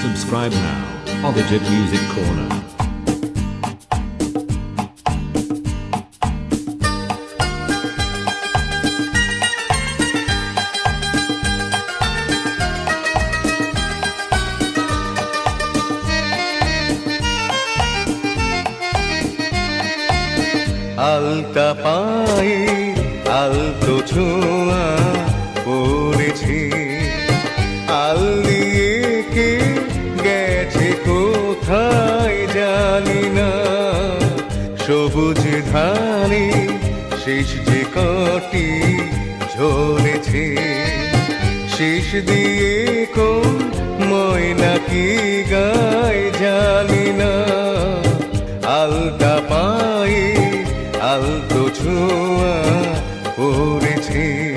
Subscribe now. Ovidget Music Corner. আলতা পায়ে আলতো ছোঁয়া সবুজ ধানে শেষ যে কটি ঝরেছে, শেষ দিয়ে কোন ময়না কি গায় জানি না। আলতা পায়ে আলতো ছোঁয়া পড়েছে।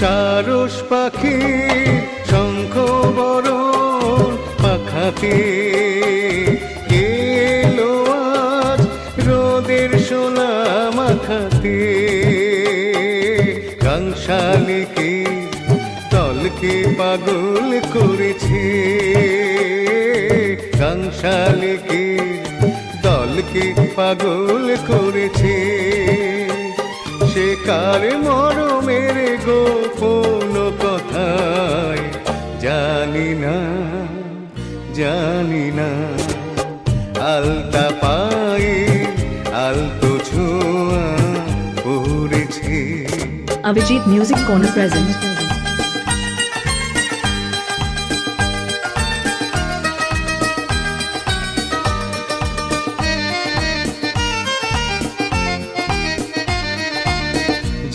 সারস পাখি, শঙ্খ বরণ পাখাতে এলো আজ রোদের সোনা মাখাতে কাংশালিকে দলকে পাগল করেছে। কাংশালিকে দলকে পাগল করেছে। কার মরমের গোপন কথায়, জানি না জানি না আলতা পাই আলতো ছোঁয়া পড়েছে অভিজিৎ মিউজিক কর্নার present.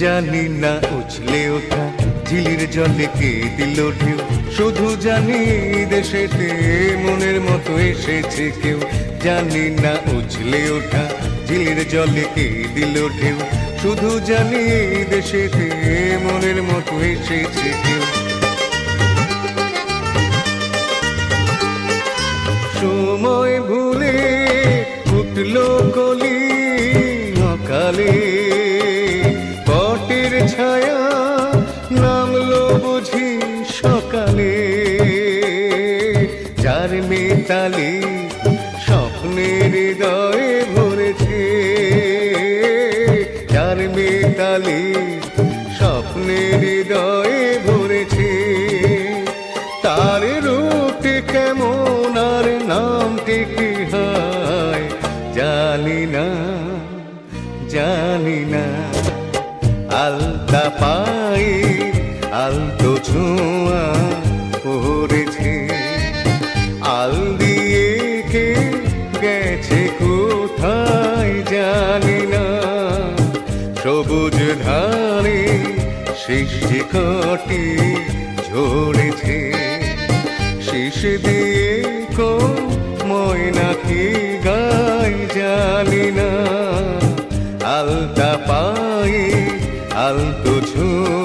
জানি না উছলে ওঠা, ঝিলির জলে কে দিল ঢেউ। শুধু জানি দেশেতে মনের মতো এসেছে কেউ। জানি না উছলে ওঠা, ঝিলির জলে কে দিল ঢেউ। শুধু জানি দেশেতে মনের মতো এসেছে কেউ। সময় ভুলে উঠল কলি, অকালে স্বপ্নের কটি ঝরেছে। শেষ দিয়ে কো ময়না কি গায় জানি না। আলতা পায়ে আলতো ছোঁয়া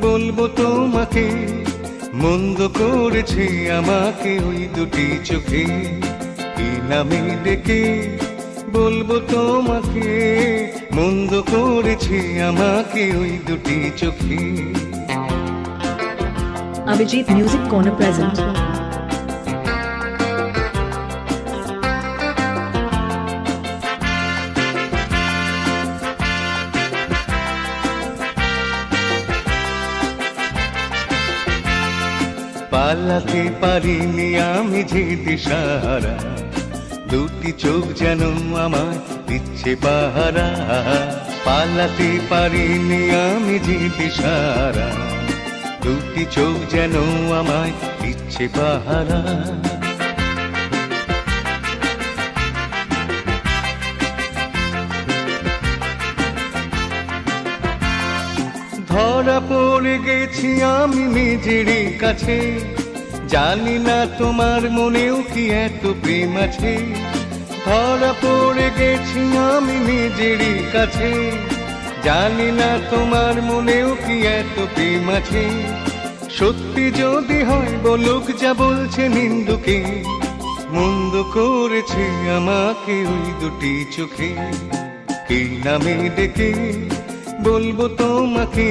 বলব তোমাকে, মন্দ করেছে আমাকে ওই দুটি চোখে কি নামে ডেকে বলব তোমাকে, মন্দ করেছে আমাকে ওই দুটি চোখে অভিজিৎ মিউজিক কর্নার present. পালাতে পারিনি আমি যে দিশাহারা। দুটি চোখ যেন আমার দিচ্ছে পাহারা। পালাতে পারিনি আমি যে দিশাহারা। দুটি চোখ যেন আমায় দিচ্ছে পাহারা। ধরা পড়ে গেছি আমি নিজেরই কাছে। জানি না তোমার মনেও কি এত প্রেম আছে। ধরা পড়ে গেছি আমি নিজেরই কাছে। জানি না তোমার মনেও কি এত প্রেম আছে। সত্যি যদি হয় বলুক যা বলছে নিন্দুকে, মন্দ করেছে আমাকে ওই দুটি চোখে। কি নামে ডেকে বলব তোমাকে?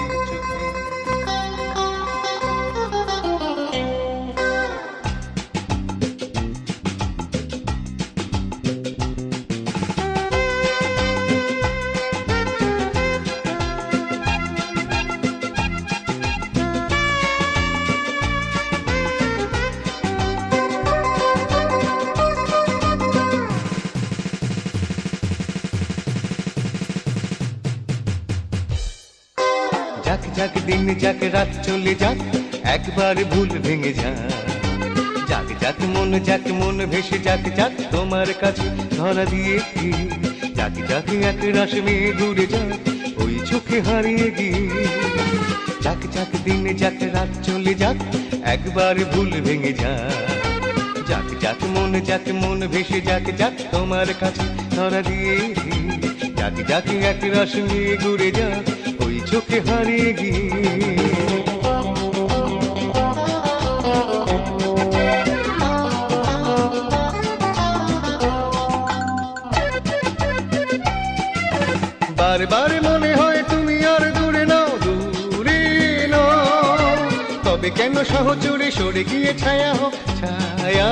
চলে যাক, একবার ভুল ভেঙে যা যাক যাক, মন যাক, মন ভেসে যাক যাক, তোমার কাছে ধরা দিয়ে যাক যাক, এক রাস মেয়ে দূরে যাক, ওই চোখে হারিয়ে গিয়ে। যাক যাক, দিন, যাক, রাত চলে যাক, একবার ভুল ভেঙে যা যাক যাক, মন যাক, মন ভেসে যাক যাক, তোমার কাছে ধরা দিয়ে যাক যাক, এক রাস মেয়ে ঘুরে যাক, ওই চোখে হারিয়ে গিয়ে। বারবার মনে হয় তুমি আর দূরে নাও দূরে নাও তবে কেন সহচরে সরে গিয়ে ছায়া হোক ছায়া।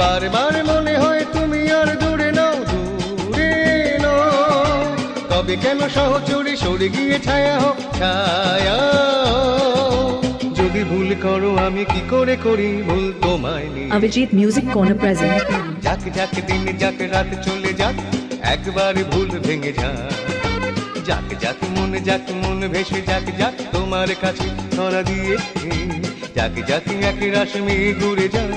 বারবার মনে হয় তুমি আর দূরে নাও দূরে নাও তবে কেন সহচরে সরে গিয়ে ছায়া হোক ছায়া। যদি ভুল করো আমি কি করে করি? ভুল তোমায় নিয়ে। অভিজিৎ মিউজিক কর্নার প্রেজেন্ট যাক যাক দিন যাক রাত চলে যাক একবার ভুল ভেঙে যাক। যাক যাক মন যাক মন ভেসে যাক যাক তোমার কাছে ধরা দিয়ে যাক যাক এক রাশমি ঘুরে যাক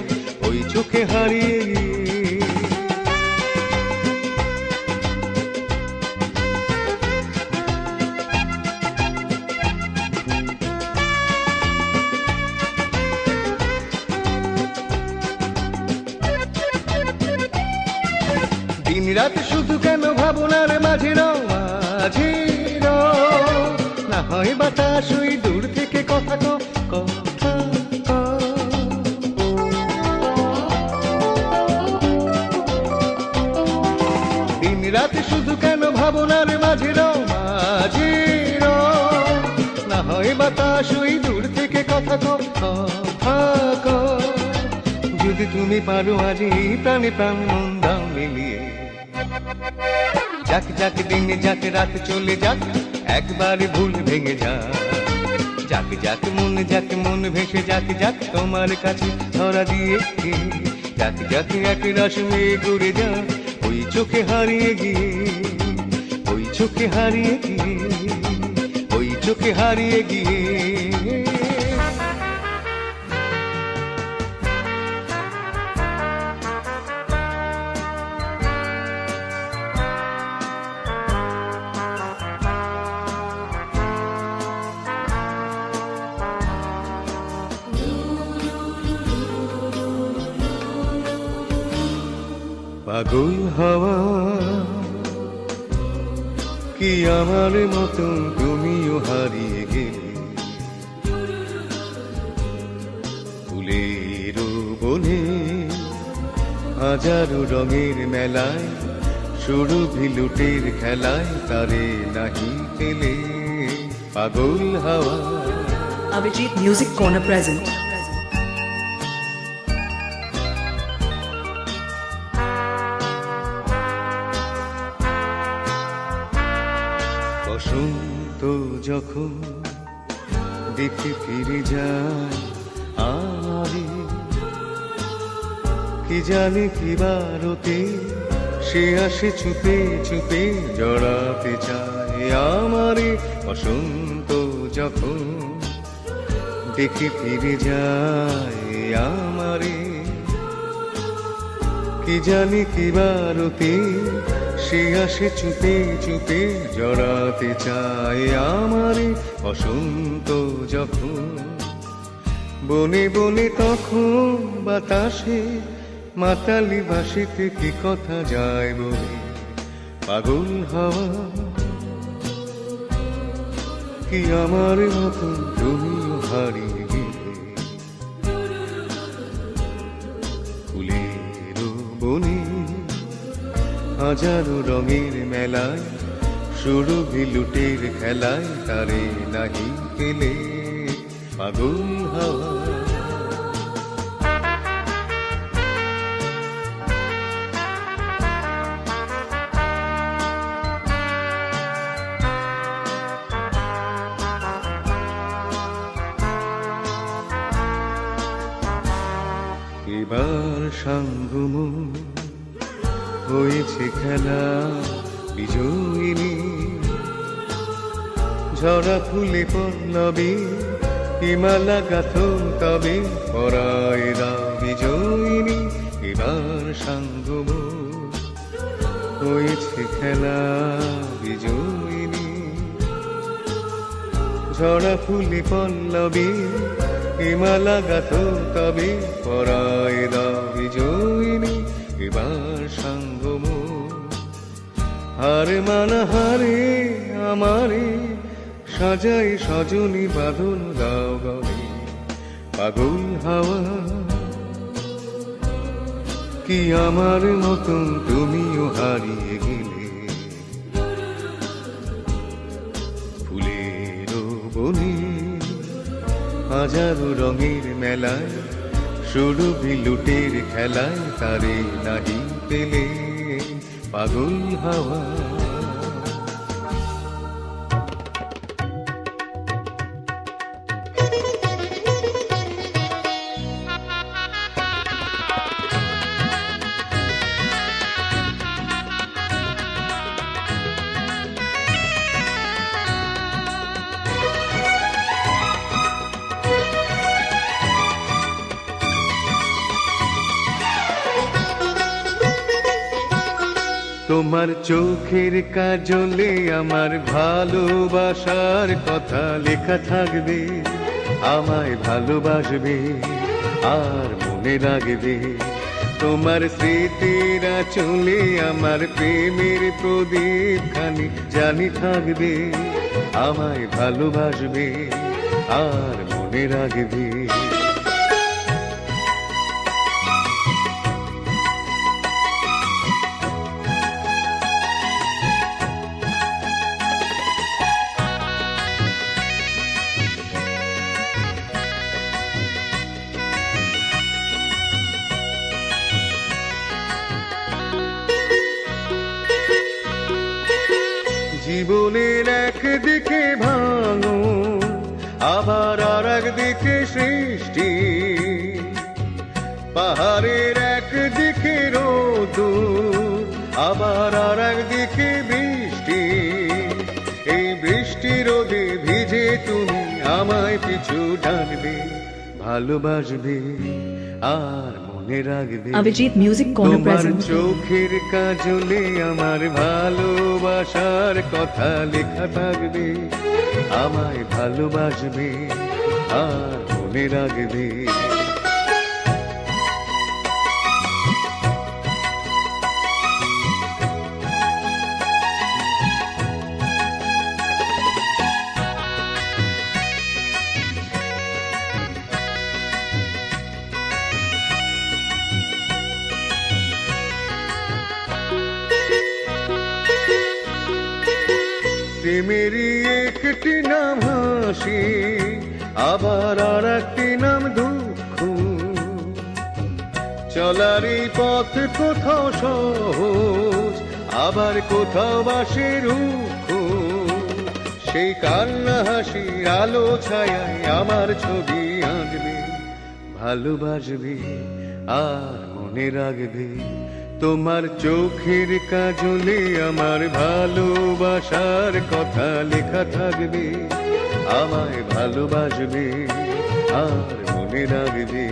ওই চোখে হারিয়ে দিন রাত শুধু কেন ভাবনার মাঝে রও, মাঝে। না হয় বাতাস ওই দূর থেকে কথা কো কথা শুধু কেন ভাবনার মাঝে মাঝে। না হয় বাতাস ওই দূর থেকে কথা কো। যদি তুমি পারো আজ এই প্রাণে প্রাণ মন মিলিয়ে যাক যাক, দিনে যাক, রাত চলে যাক, একবার ভুল ভেঙে যা যাক যাক, মন যাক, মন ভেসে যাক যাক, তোমার কাছে ধরা দিয়ে? যাক যাক, এক রস মেয়ে ঘুরে যা ওই চোখে হারিয়ে গিয়ে, ওই চোখে হারিয়ে গিয়ে, ওই চোখে হারিয়ে গিয়ে পাগল হওয়া। কি আমার মতন তুমিও হারিয়ে গেলে? ফুলের বনে হাজারো রঙের মেলায় শুরু ভিলুটের খেলায় তারে নাহি পেলে। পাগল হাওয়া। Abhijit Music Corner present. যখন দেখে ফিরে যায় আমারে কি জানে কি বারতে সে আসে চুপে চুপে জড়াতে চায়। আমারে বসন্ত যখন দেখে ফিরে যায়, আমারে কি জানি কি বারতে সে আসে চুপে চুপে জড়াতে চায় আমারে বসন্ত যখন। বনে বনে তখন বাতাসে মাতালি বাসিতে কি কথা যায় বলে? পাগল হওয়া। কি আমার মতন তুমিও হারিয়ে গেলে ফুলের বনে হাজারো রঙের মেলায় শুরু লুটের খেলায় তারে নাহি পেলে পাগল হাওয়া। এবার সাঙ্গম হয়েছে খেলা, বিজয়িনী। ঝরা ফুলে পল্লবে, হিমালা গাথ তবে পরায়রা বিজয়িনী। এবার সাঙ্গম, হয়েছে খেলা, বিজয়িনী। ঝরা ফুলে পল্লবে, হিমালা গাথ তবে পরায় দাবি জয়িনী এবার সাঙ্গম হারে মানা হারে আমারে সাজাই সজনী বাঁধন দাও গলে পাগল হাওয়া, কি আমার মতন তুমিও হারিয়ে গেলে? ফুলের বনে হাজারো রঙের মেলায় শুরু লুটের খেলায় তারে নাহি পেলে পাগল হাওয়া। চোখের কাজলে আমার ভালোবাসার কথা লেখা থাকবে, আমায় ভালোবাসবে আর মনে রাখবে। তোমার স্মৃতিরা চলে আমার প্রেমের প্রদীপ খানি জানি থাকবে, আমায় ভালোবাসবে আর মনে রাখবে। একদিকে সৃষ্টি পাহাড়ের একদিকে রোদুর আবার আর একদিকে বৃষ্টি এই বৃষ্টি রোদে ভিজে তুমি আমায় পিছু ডাকবে ভালোবাসবে আর মনে রাখবে Music Corner তোমার present. চোখের কাজলে আমার ভালোবাসার কথা লেখা থাকবে আমায় ভালোবাসবে আর মনে রাখবে প্রেমেরই একটি নাম হাসি। আবার আর একটি নাম দুঃখ। চলার এই পথ কোথাও সহজ, আবার কোথাও বাসে রুক্ষ সেই কান্না হাসির আলো ছায়ায় আমার ছবি আঁকবে, ভালোবাসবে আর মনে রাখবে। তোমার চোখের কাজলে আমার ভালোবাসার কথা লেখা থাকবে। আমায় ভালোবাসবে, আর মনে রাখবে,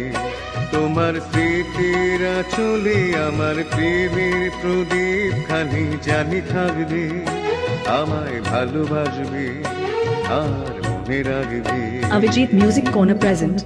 তোমার স্মৃতির চলে আমার প্রেমের প্রদীপ খানি জানি থাকবে আমায় ভালোবাসবে, আর মনে রাখবে Avijit মিউজিক Corner present.